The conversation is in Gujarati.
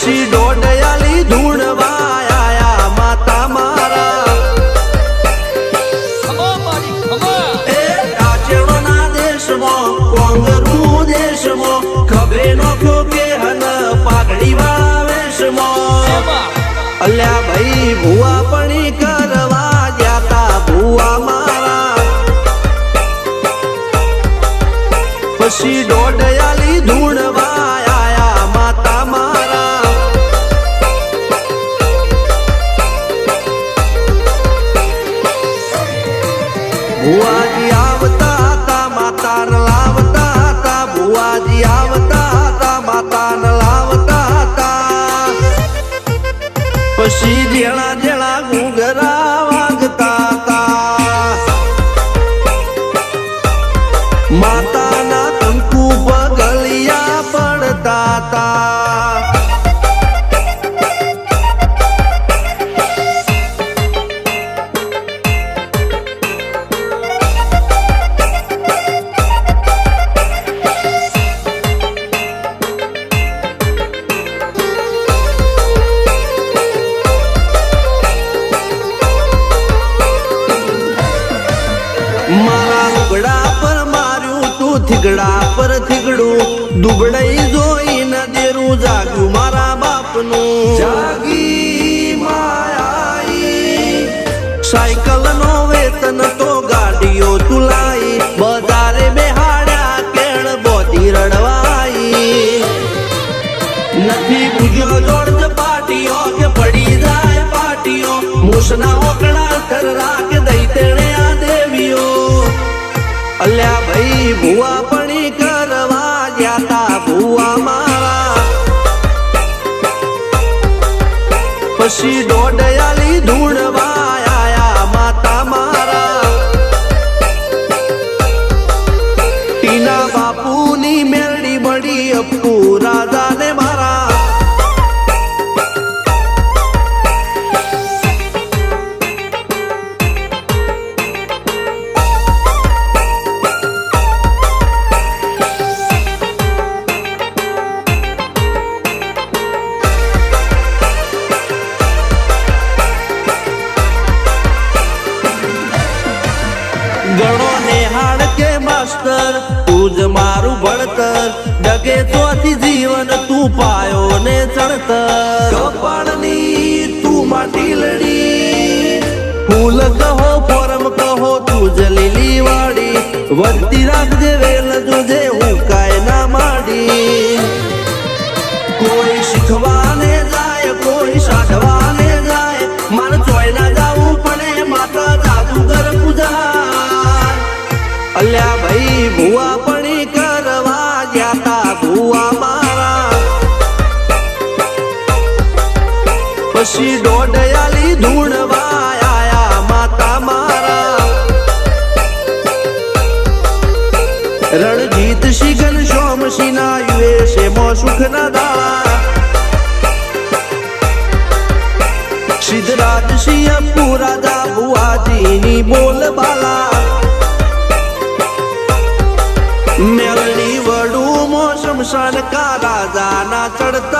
પછી દોડયાલી ધૂણવા આયા માતા મારા. એ દેશમાં કોંગરુ દેશમાં ખભે નોખો કે હન પાઘડી વાળા વેશમાં અલ્યા ભાઈ ભુવા પણી What થીગડા પર થીગડું જોઈ ન દેરું જાગ્યું મારા બાપનું. જાગી માયાઈ સાયકલ નો વેતન તો ગાડીઓ તુલાઈ બજારે બેહાડ્યા કેળ બોધી રડવાઈ. નથી પૂજ્યો જોડ પાટીઓ કે પડી જાય પાટીઓ, મૂસના ઓકડા થર રાખ દઈ તેણે આ દેવીઓ. અલ્યા ભાઈ, ભુવા પણી કરવા ગયા તા ભુવા મારા. પછી દોડયાલી ધૂણવા આયા માતા મારા. ટીના બાપુની મેરડી મળી અપુ રાજાને ગણો નેહાળ કે માસ્તર તું જ મારું ભણતર. ડગે તોથી જીવન તું પાયો ને ચણતર. કપાળની તું માટી લડી. ફૂલ કહો ફોરમ કહો તું જ લીલી વાડી વધતી રાખજે વેલ જોજે અલ્યા ભાઈ, ભુવા પણી કરવા જાતા ભુવા મારા. પછી દોડયાલી ધૂણવા માતા મારા. રણજીત શિગન સિના યુએ છે મો સુખ ના દાળા. સિદ્ધરાજ સિંહ પુરાજા ભુવાજીની બોલ બાલા વડું મો શમશાન કા ચડતા